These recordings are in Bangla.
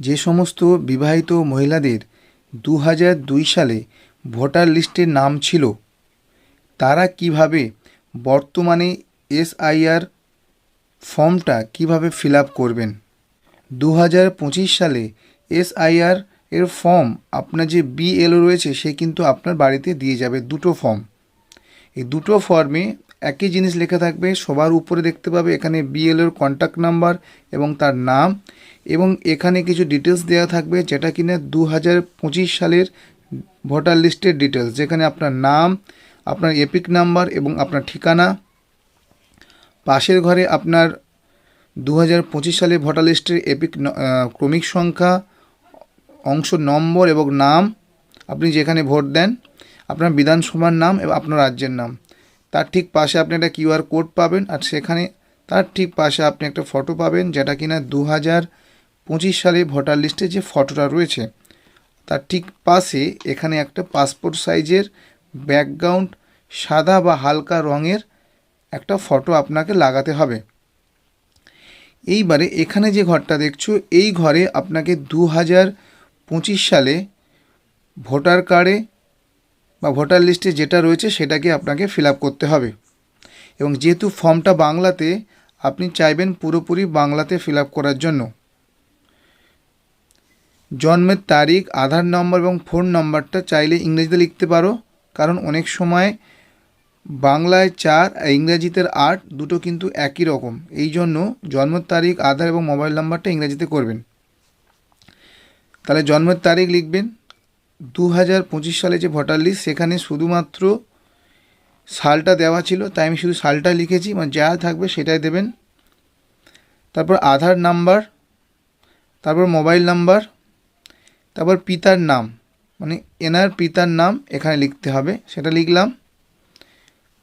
যে সমস্ত বিবাহিত মহিলাদের দু দুই সালে ভোটার লিস্টে নাম ছিল, তারা কীভাবে বর্তমানে এসআইআর ফর্মটা কীভাবে ফিল করবেন? দু হাজার পঁচিশ সালে এসআইআর এর ফর্ম আপনার যে বিএলও রয়েছে, সে কিন্তু আপনার বাড়িতে দিয়ে যাবে দুটো ফর্ম। এই দুটো ফর্মে একই জিনিস লেখা থাকবে, সবার উপরে দেখতে পাবে, এখানে বিএলওর কন্ট্যাক্ট নাম্বার এবং তার নাম এবং এখানে কিছু ডিটেলস দেওয়া থাকবে যেটা কিনা দু হাজার পঁচিশ সালের ভোটার লিস্টের ডিটেলস যেখানে আপনার নাম, আপনার এপিক নাম্বার এবং আপনার ঠিকানা। পাশের ঘরে আপনার দু হাজার পঁচিশ সালে ভোটার লিস্টের এপিক ক্রমিক সংখ্যা, অংশ নম্বর এবং নাম, আপনি যেখানে ভোট দেন, আপনার বিধানসভার নাম এবং আপনার রাজ্যের নাম। তার ঠিক পাশে আপনি একটা কিউআর কোড পাবেন আর সেখানে তার ঠিক পাশে আপনি একটা ফটো পাবেন যেটা কিনা দু হাজার পঁচিশ সালে ভোটার লিস্টে যে ফটোটা রয়েছে। তার ঠিক পাশে এখানে একটা পাসপোর্ট সাইজের ব্যাকগ্রাউন্ড সাদা বা হালকা রঙের একটা ফটো আপনাকে লাগাতে হবে। এইবারে এখানে যে ঘরটা দেখছ, এই ঘরে আপনাকে দু হাজার পঁচিশ সালে ভোটার কার্ডে বা ভোটার লিস্টে যেটা রয়েছে সেটাকে আপনাকে ফিল করতে হবে। এবং যেহেতু ফর্মটা বাংলাতে, আপনি চাইবেন পুরোপুরি বাংলাতে ফিল করার জন্য। জন্মের তারিখ, আধার নম্বর এবং ফোন নম্বরটা চাইলে ইংরেজিতে লিখতে পারো। কারণ অনেক সময় বাংলায় চার আর ইংরেজিতে আট, দুটো কিন্তু একই রকম। এই জন্য জন্মের তারিখ, আধার এবং মোবাইল নাম্বারটা ইংরেজিতে করবেন। তাহলে জন্মের তারিখ লিখবেন। দু হাজার পঁচিশ সালে যে ভোটার লিস্ট, সেখানে শুধুমাত্র সালটা দেওয়া ছিল, তাই আমি শুধু সালটা লিখেছি মানে যা থাকবে সেটাই দেবেন। তারপর আধার নাম্বার, তারপর মোবাইল নাম্বার, তারপর পিতার নাম মানে এনার পিতার নাম এখানে লিখতে হবে, সেটা লিখলাম।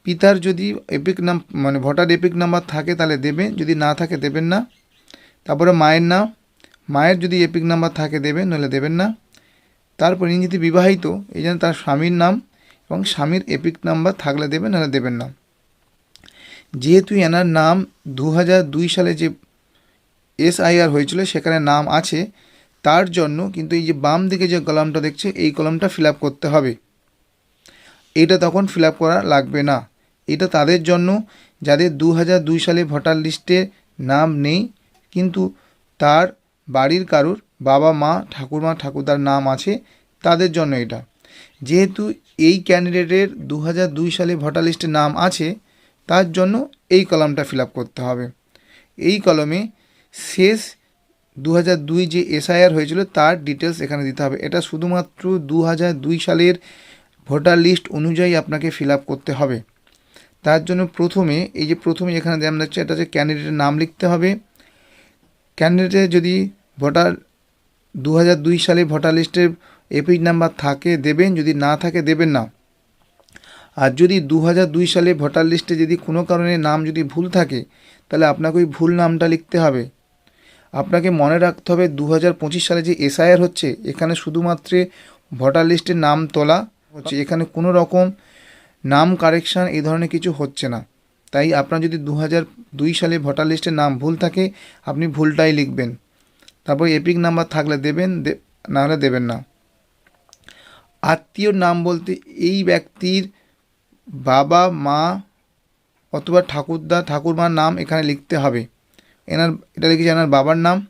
পিতার যদি এপিক নাম মানে ভোটার এপিক নাম্বার থাকে তাহলে দেবেন, যদি না থাকে দেবেন না। তারপরে মায়ের নাম, মায়ের যদি এপিক নাম্বার থাকে দেবেন, নইলে দেবেন না। তারপর ইনি যদি বিবাহিত, এই জন্য তার স্বামীর নাম এবং স্বামীর এপিক নাম্বার থাকলে দেবেন, নাহলে দেবেন না। যেহেতু এনার নাম দু হাজার দুই সালে যে এসআইআর হয়েছিল, সেখানে নাম আছে, তার জন্য কিন্তু এই যে বাম দিকে যে কলামটা দেখছে, এই কলামটা ফিল করতে হবে। এটা তখন ফিল করা লাগবে না। এটা তাদের জন্য, যাদের দু হাজার দুই সালে ভোটার লিস্টে নাম নেই, কিন্তু তার বাড়ির কারুর বাবা, মা, ঠাকুরমা, ঠাকুরদার নাম আছে তাদের জন্য এটা। যেহেতু এই ক্যান্ডিডেটের দু হাজার দুই সালে ভোটার লিস্টে নাম আছে, তার জন্য এই কলামটা ফিল করতে হবে। এই কলমে শেষ দু হাজার দুই যে এসআইআর হয়েছিল, তার ডিটেলস এখানে দিতে হবে। এটা শুধুমাত্র দু হাজার দুই সালের ভোটার লিস্ট অনুযায়ী আপনাকে ফিল করতে হবে। তার জন্য প্রথমে, এই যে প্রথমে এখানে দেওয়া যাচ্ছে এটা হচ্ছে ক্যান্ডিডেটের নাম লিখতে হবে। ক্যান্ডিডেটের যদি ভোটার দু হাজার দুই সালে ভোটার লিস্টের এপিক নাম্বার থাকে দেবেন, যদি না থাকে দেবেন না। আর যদি দু হাজার দুই সালে ভোটার লিস্টে যদি কোনো কারণে নাম যদি ভুল থাকে, তাহলে আপনাকে ওই ভুল নামটা লিখতে হবে। আপনাকে মনে রাখতে হবে দু হাজার পঁচিশ সালে যে এসআইআর হচ্ছে, এখানে শুধুমাত্র ভোটার লিস্টের নাম তোলা হচ্ছে। এখানে কোনো রকম নাম কারেকশান এই ধরনের কিছু হচ্ছে না। তাই আপনার যদি দু হাজার দুই সালে ভোটার লিস্টের নাম ভুল থাকে, আপনি ভুলটাই লিখবেন। তারপর এপিক নাম্বার থাকলে দেবেন না হলে দেবেন না। আত্মীয়র নাম বলতে এই ব্যক্তির বাবা, মা অথবা ঠাকুরদা, ঠাকুরমার নাম এখানে লিখতে হবে। এনার, এটা লিখেছে এনার বাবার নাম।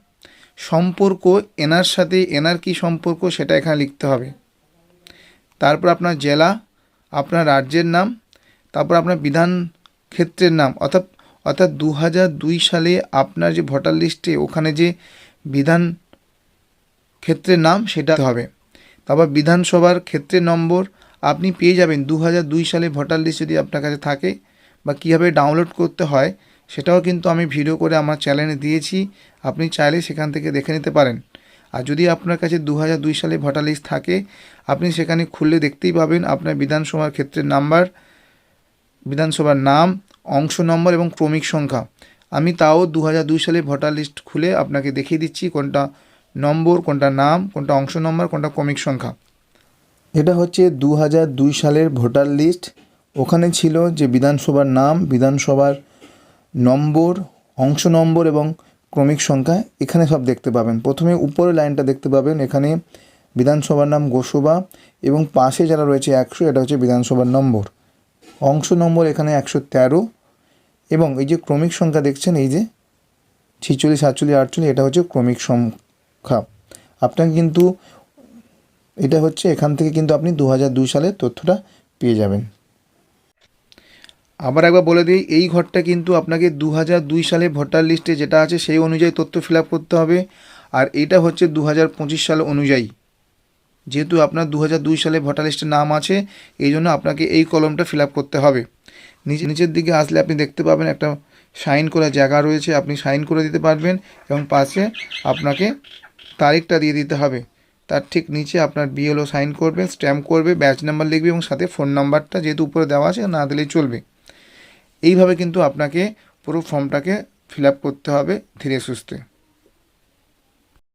সম্পর্ক, এনার সাথে এনার কি সম্পর্ক সেটা এখানে লিখতে হবে। তারপর আপনার জেলা, আপনার রাজ্যের নাম, তারপর আপনার বিধান ক্ষেত্রের নাম। অর্থাৎ অর্থাৎ দু হাজার দুই সালে আপনার যে ভোটার লিস্টে ওখানে যে বিধান ক্ষেত্রের নাম সেটা হবে। তারপর বিধানসভার ক্ষেত্রের নম্বর আপনি পেয়ে যাবেন দু হাজার দুই সালে ভোটার লিস্ট যদি আপনার কাছে থাকে বা কীভাবে ডাউনলোড করতে হয়, সেটাও কিন্তু আমি ভিডিও করে আমার চ্যানেলে দিয়েছি। আপনি চাইলে সেখান থেকে দেখে নিতে পারেন। আর যদি আপনার কাছে দু হাজার দুই সালে ভোটার লিস্ট থাকে, আপনি সেখানে খুললে দেখতেই পাবেন আপনার বিধানসভার ক্ষেত্রের নাম্বার, বিধানসভার নাম, অংশ নম্বর এবং ক্রমিক সংখ্যা। আমি তাও দু দুই সালে ভোটার লিস্ট খুলে আপনাকে দেখিয়ে দিচ্ছি কোনটা নম্বর, কোনটা নাম, কোনটা অংশ নম্বর, কোনটা ক্রমিক সংখ্যা। এটা হচ্ছে দু দুই সালের ভোটার লিস্ট। ওখানে ছিল যে বিধানসভার নাম, বিধানসভার নম্বর, অংশ নম্বর এবং ক্রমিক সংখ্যা। এখানে সব দেখতে পাবেন। প্রথমে উপরের লাইনটা দেখতে পাবেন। এখানে বিধানসভার নাম গোসবা এবং পাশে যারা রয়েছে একশো, এটা হচ্ছে বিধানসভার নম্বর। অংশ নম্বর এখানে একশো তেরো এবং এই যে ক্রমিক সংখ্যা দেখছেন, এই যে ছিচল্লিশ, সাতচল্লিশ, আটচল্লিশ, এটা হচ্ছে ক্রমিক সংখ্যা। আপনাকে কিন্তু এটা হচ্ছে এখান থেকে কিন্তু আপনি দু হাজার দুই সালের তথ্যটা পেয়ে যাবেন। আবার একবার বলে দিই, এই ঘরটা কিন্তু আপনাকে দু হাজার দুই সালে ভোটার লিস্টে যেটা আছে সেই অনুযায়ী তথ্য ফিল করতে হবে। আর এটা হচ্ছে দু হাজার পঁচিশ সাল অনুযায়ী। যেহেতু আপনার দু হাজার দুই সালে ভোটার লিস্টে নাম আছে, এই জন্য আপনাকে এই কলমটা ফিল করতে হবে। নিচে নিচের দিকে আসলে আপনি দেখতে পাবেন একটা সাইন করার জায়গা রয়েছে, আপনি সাইন করে দিতে পারবেন এবং পাশে আপনাকে তারিখটা দিয়ে দিতে হবে। তার ঠিক নিচে আপনার বিএলও সাইন করবে, স্ট্যাম্প করবে, ব্যাচ নাম্বার লিখবে এবং সাথে ফোন নাম্বারটা যেহেতু উপরে দেওয়া আছে, না দিলেই চলবে। এইভাবে কিন্তু আপনাকে পুরো ফর্মটাকে ফিল করতে হবে ধীরে সুস্থে।